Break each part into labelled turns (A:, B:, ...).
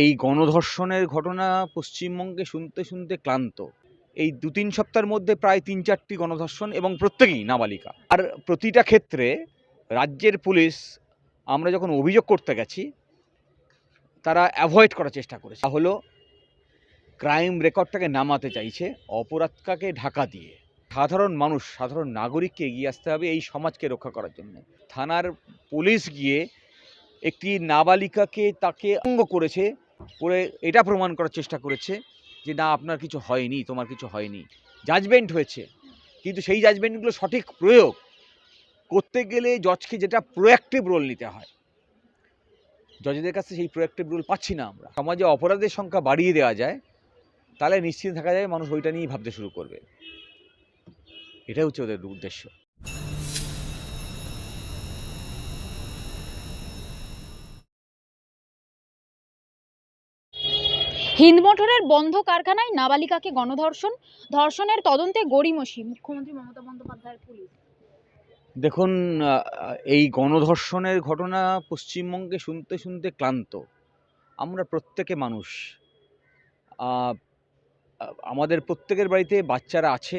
A: এই গণধর্ষণের ঘটনা পশ্চিমবঙ্গে শুনতে, শুনতে ক্লান্ত। এই ২-৩ সপ্তাহের মধ্যে প্রায় তিন চারটি গণধর্ষণ এবং প্রত্যেকেই নাবালিকা। আর প্রতিটা ক্ষেত্রে রাজ্যের পুলিশ আমরা যখন অভিযোগ করতে গেছি, তারা অ্যাভয়েড করার চেষ্টা করেছে। হলো ক্রাইম রেকর্ডটাকে নামাতে চাইছে অপরাধটাকে ঢাকা দিয়ে। সাধারণ মানুষ, সাধারণ নাগরিককে এগিয়ে আসতে হবে এই সমাজকে রক্ষা করার জন্য। থানার পুলিশ গিয়ে একটি নাবালিকাকে তাকে অঙ্গ করেছে, করে এটা প্রমাণ করার চেষ্টা করেছে যে না আপনার কিছু হয়নি, তোমার কিছু হয়নি। জাজমেন্ট হয়েছে। কিন্তু সেই জাজমেন্টগুলো সঠিক প্রয়োগ করতে গেলে জজকে যেটা প্রোয়াক্টিভ রোল নিতে হয়। জজেদের কাছে সেই প্রোয়াক্টিভ রোল পাচ্ছি না আমরা। সমাজে অপরাধের সংখ্যা বাড়িয়ে দেওয়া যায়, তাহলে নিশ্চিন্ত থাকা যায় মানুষ ওইটা নিয়েই ভাবতে শুরু করবে। এটাই হচ্ছে ওদের উদ্দেশ্য।
B: হিন্দমোটরের বন্ধ কারখানায় নাবালিকাকে গণধর্ষণ ধর্ষণের তদন্তে গড়িমসি মুখ্যমন্ত্রী মমতা বন্দ্যোপাধ্যায়ের পুলিশ
A: দেখুন এই গণধর্ষণের ঘটনা পশ্চিমবঙ্গে শুনতে, শুনতে ক্লান্ত। আমরা প্রত্যেকে মানুষ। আমাদের প্রত্যেকের বাড়িতে বাচ্চারা আছে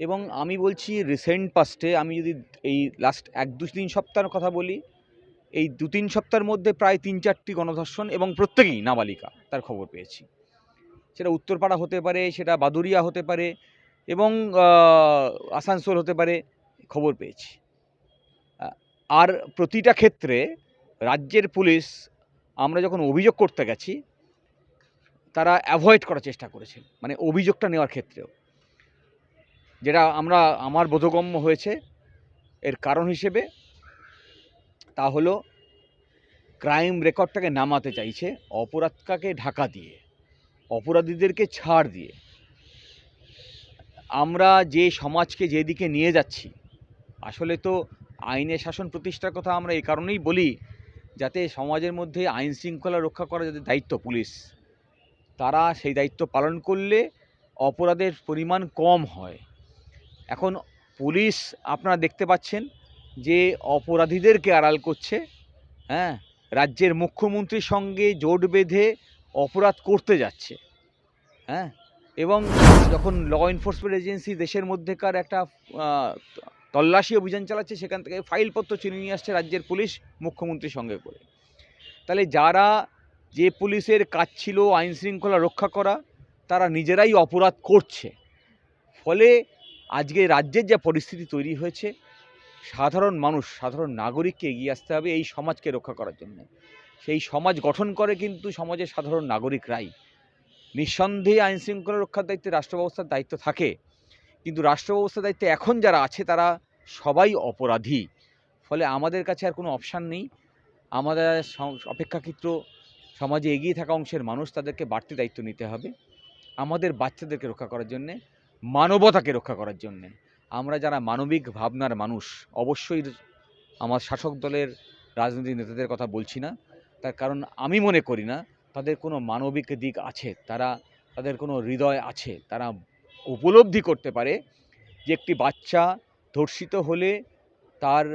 A: এবং আমি বলছি রিসেন্ট পাস্টে আমি যদি এই লাস্ট ১-২ ৩ সপ্তাহের কথা বলি, এই ২-৩ সপ্তাহের মধ্যে প্রায় তিন চারটি গণধর্ষণ এবং প্রত্যেকেই নাবালিকা তার খবর পেয়েছি। সেটা উত্তরপাড়া হতে পারে, সেটা বাদুরিয়া হতে পারে এবং আসানসোল হতে পারে, খবর পেয়েছি। আর প্রতিটা ক্ষেত্রে রাজ্যের পুলিশ আমরা যখন অভিযোগ করতে গেছি, তারা অ্যাভয়েড করার চেষ্টা করেছেন মানে অভিযোগটা নেওয়ার ক্ষেত্রেও। যেটা আমরা আমার বোধগম্য হয়েছে এর কারণ হিসেবে তা হলো ক্রাইম রেকর্ডটাকে নামাতে চাইছে অপরাধটাকে ঢাকা দিয়ে। অপরাধীদেরকে ছাড় দিয়ে। আমরা যে সমাজকে যেদিকে নিয়ে যাচ্ছি, আসলে তো আইনের শাসন প্রতিষ্ঠার কথা আমরা এই কারণেই বলি, যাতে সমাজের মধ্যে আইন শৃঙ্খলা রক্ষা করা যাতে দায়িত্ব পুলিশ, তারা সেই দায়িত্ব পালন করলে অপরাধের পরিমাণ কম হয়। এখন পুলিশ আপনারা দেখতে পাচ্ছেন যে অপরাধীদেরকে আড়াল করছে, হ্যাঁ? রাজ্যের মুখ্যমন্ত্রীর সঙ্গে জোট বেঁধে অপরাধ করতে যাচ্ছে, হ্যাঁ? এবং যখন ল এনফোর্সমেন্ট এজেন্সি দেশের মধ্যেকার একটা তল্লাশি অভিযান চালাচ্ছে সেখান থেকে ফাইলপত্র ছিনিয়ে নিয়ে আসছে রাজ্যের পুলিশ মুখ্যমন্ত্রীর সঙ্গে করে। তাহলে যারা যে পুলিশের কাজ ছিল আইন শৃঙ্খলা রক্ষা করা, তারা নিজেরাই অপরাধ করছে। ফলে আজকে রাজ্যের যা পরিস্থিতি তৈরি হয়েছে, সাধারণ মানুষ, সাধারণ নাগরিককে এগিয়ে আসতে হবে এই সমাজকে রক্ষা করার জন্য। সেই সমাজ গঠন করে কিন্তু সমাজের সাধারণ নাগরিকরাই। নিঃসন্দেহে আইন শৃঙ্খলা রক্ষার দায়িত্বে রাষ্ট্র ব্যবস্থার দায়িত্ব থাকে। কিন্তু রাষ্ট্র ব্যবস্থার দায়িত্বে এখন যারা আছে তারা সবাই অপরাধী। ফলে আমাদের কাছে আর কোনো অপশান নেই। আমাদের অপেক্ষাকৃত সমাজে এগিয়ে থাকা অংশের মানুষ তাদেরকে বাড়তি দায়িত্ব নিতে হবে। আমাদের বাচ্চাদেরকে রক্ষা করার জন্যে, মানবতাকে রক্ষা করার জন্যে। আমরা যারা মানবিক ভাবনার মানুষ, অবশ্যই আমার শাসক দলের রাজনৈতিক নেতাদের কথা বলছি না। তার কারণ আমি মনে করি না তাদের কোনো মানবিক দিক আছে। তারা তাদের কোনো হৃদয় আছে। তারা উপলব্ধি করতে পারে যে একটি বাচ্চা ধর্ষিত হলে তার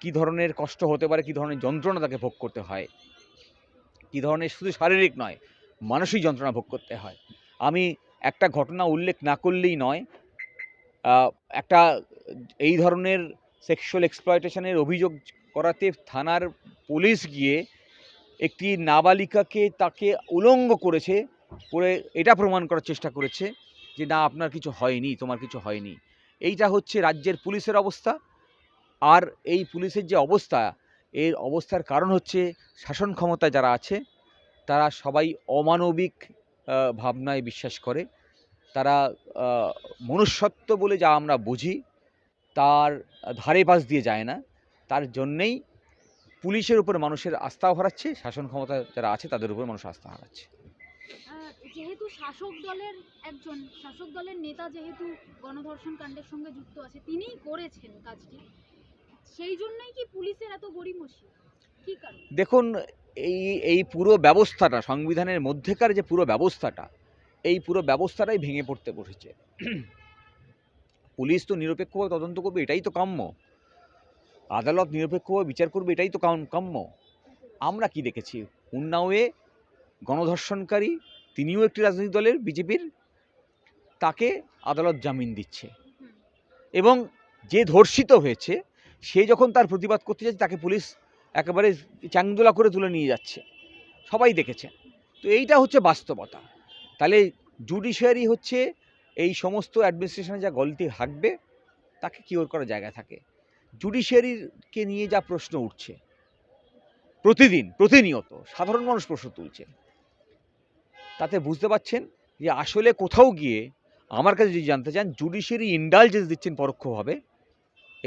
A: কী ধরনের কষ্ট হতে পারে, কী ধরনের যন্ত্রণা তাকে ভোগ করতে হয়। কী ধরনের শুধু শারীরিক নয়, মানসিক যন্ত্রণা ভোগ করতে হয়। আমি একটা ঘটনা উল্লেখ না করলেই নয়। একটা এই ধরনের সেক্সুয়াল এক্সপ্লয়টেশন এর অভিযোগ করাতে থানার পুলিশ গিয়ে একটি নাবালিকাকে তাকে উলঙ্গ করেছে, করে এটা প্রমাণ করার চেষ্টা করেছে যে না আপনার কিছু হয়নি, তোমার কিছু হয়নি। এইটা হচ্ছে রাজ্যের পুলিশের অবস্থা। আর এই পুলিশের যে অবস্থা, এর অবস্থার কারণ হচ্ছে শাসন ক্ষমতায় যারা আছে, তারা সবাই অমানবিক ভাবনায় বিশ্বাস করে। তারা মনুষ্যত্ব বলে যা আমরা বুঝি, তার ধারে পাশ দিয়ে যায় না। তার জন্যেই পুলিশের উপর মানুষের আস্থাও হারাচ্ছে, শাসন ক্ষমতা যারা আছে তাদের উপর মানুষ আস্থা হারাচ্ছে।
B: যেহেতু শাসক দলের একজন শাসক দলের নেতা যেহেতু গণধর্ষণ কাণ্ডের সঙ্গে যুক্ত আছে, তিনিই করেছেন কাজটি। সেই জন্যই কি পুলিশের এত গড়িমসি?
A: দেখুন এই এই পুরো ব্যবস্থাটা সংবিধানের মধ্যেকার যে পুরো ব্যবস্থাটা, এই পুরো ব্যবস্থাটাই ভেঙে পড়তে বসেছে। পুলিশ তো নিরপেক্ষভাবে তদন্ত করবে, এটাই তো কাম্য। আদালত নিরপেক্ষভাবে বিচার করবে, এটাই তো কাম কাম্য। আমরা কি দেখেছি? উন্নাওয়ে গণধর্ষণকারী, তিনিও একটি রাজনৈতিক দলের বিজেপির, তাকে আদালত জামিন দিচ্ছে এবং যে ধর্ষিত হয়েছে, সে যখন তার প্রতিবাদ করতে যাচ্ছে, তাকে পুলিশ একেবারে চ্যাংদোলা করে তুলে নিয়ে যাচ্ছে সবাই দেখেছেন তো এইটা হচ্ছে বাস্তবতা তাহলে জুডিশিয়ারি হচ্ছে এই সমস্ত অ্যাডমিনিস্ট্রেশনে যা গলতি থাকবে তাকে কিওর করার জায়গা থাকে। জুডিশিয়ারিকে নিয়ে যা প্রশ্ন উঠছে, প্রতিদিন, প্রতিনিয়ত, সাধারণ মানুষ প্রশ্ন তুলছে। তাতে বুঝতে পাচ্ছেন যে আসলে কোথাও গিয়ে আমার কাছে যদি জানতে চান জুডিশিয়ারি ইন্ডালজেন্স দিচ্ছেন পরোক্ষভাবে,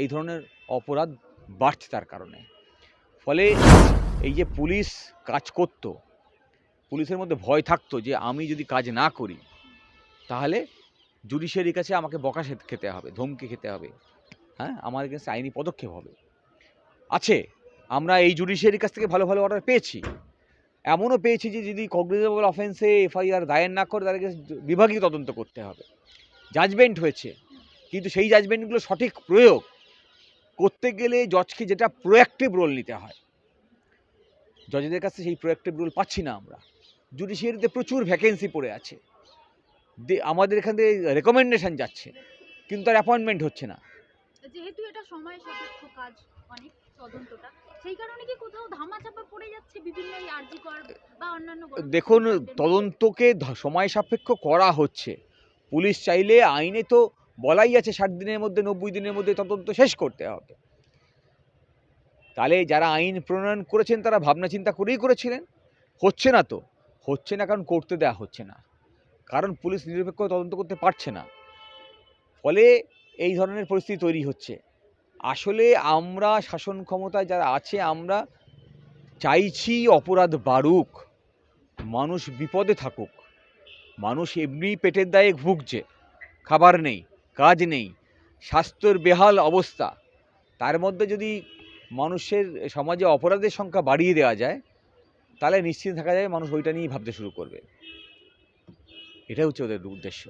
A: এই ধরনের অপরাধ বাড়ছে তার কারণে। ফলে এই যে পুলিশ কাজ করতো পুলিশের মধ্যে ভয় থাকতো যে আমি যদি কাজ না করি, তাহলে জুডিশিয়ারির কাছে আমাকে বকা খেতে- হবে, ধমকি খেতে হবে। হ্যাঁ? আমার কাছে আইনি পদক্ষেপ হবে। আছে, আমরা এই জুডিশিয়ারির কাছ থেকে ভালো ভালো অর্ডার পেয়েছি। এমনও পেয়েছি যে যদি কগনিজেবল অফেন্সে এফআইআর দায়ের না করে তাদেরকে বিভাগীয় তদন্ত করতে হবে। জাজমেন্ট হয়েছে, কিন্তু সেই জাজমেন্টগুলো সঠিক প্রয়োগ করতে গেলে জজকে যেটা প্রোয়াক্টিভ রোল নিতে হয় জজদের কাছে সেই প্রোয়াক্টিভ রোল পাচ্ছি না আমরা। জুডিশিয়ারিতে প্রচুর ভ্যাকেন্সি পড়ে আছে। আমাদের এখান থেকে রেকমেন্ডেশন যাচ্ছে কিন্তু তার অ্যাপয়েন্টমেন্ট হচ্ছে না।
B: যেহেতু এটা সময় সাপেক্ষ কাজ অনেক তদন্তটা সেই কারণে কি কোথাও ধামাচাপা পড়ে যাচ্ছে বিভিন্ন এই আরজি বা অন্যান্য
A: দেখুন তদন্তকে সময় সাপেক্ষ করা হচ্ছে। পুলিশ চাইলে আইনে তো বলাই আছে ষাট দিনের মধ্যে নব্বই দিনের মধ্যে তদন্ত শেষ করতে হবে। তাহলে যারা আইন প্রণয়ন করেছেন তারা ভাবনা চিন্তা করেই করেছিলেন? হচ্ছে না তো। হচ্ছে না, কারণ করতে দেওয়া হচ্ছে না। কারণ পুলিশ নিরপেক্ষ তদন্ত করতে পারছে না। ফলে এই ধরনের পরিস্থিতি তৈরি হচ্ছে। আসলে আমরা শাসন ক্ষমতায় যারা আছে, আমরা চাইছি অপরাধ বাড়ুক, মানুষ বিপদে থাকুক। মানুষ এমনি পেটের দায়ে ভুগছে, খাবার নেই, কাজ নেই, স্বাস্থ্যের বেহাল অবস্থা। তার মধ্যে যদি মানুষের, সমাজে অপরাধের সংখ্যা বাড়িয়ে দেওয়া যায় তাহলে নিশ্চিন্ত থাকা যায় মানুষ ওইটা নিয়েই ভাবতে শুরু করবে। এটাই হচ্ছে ওদের উদ্দেশ্য।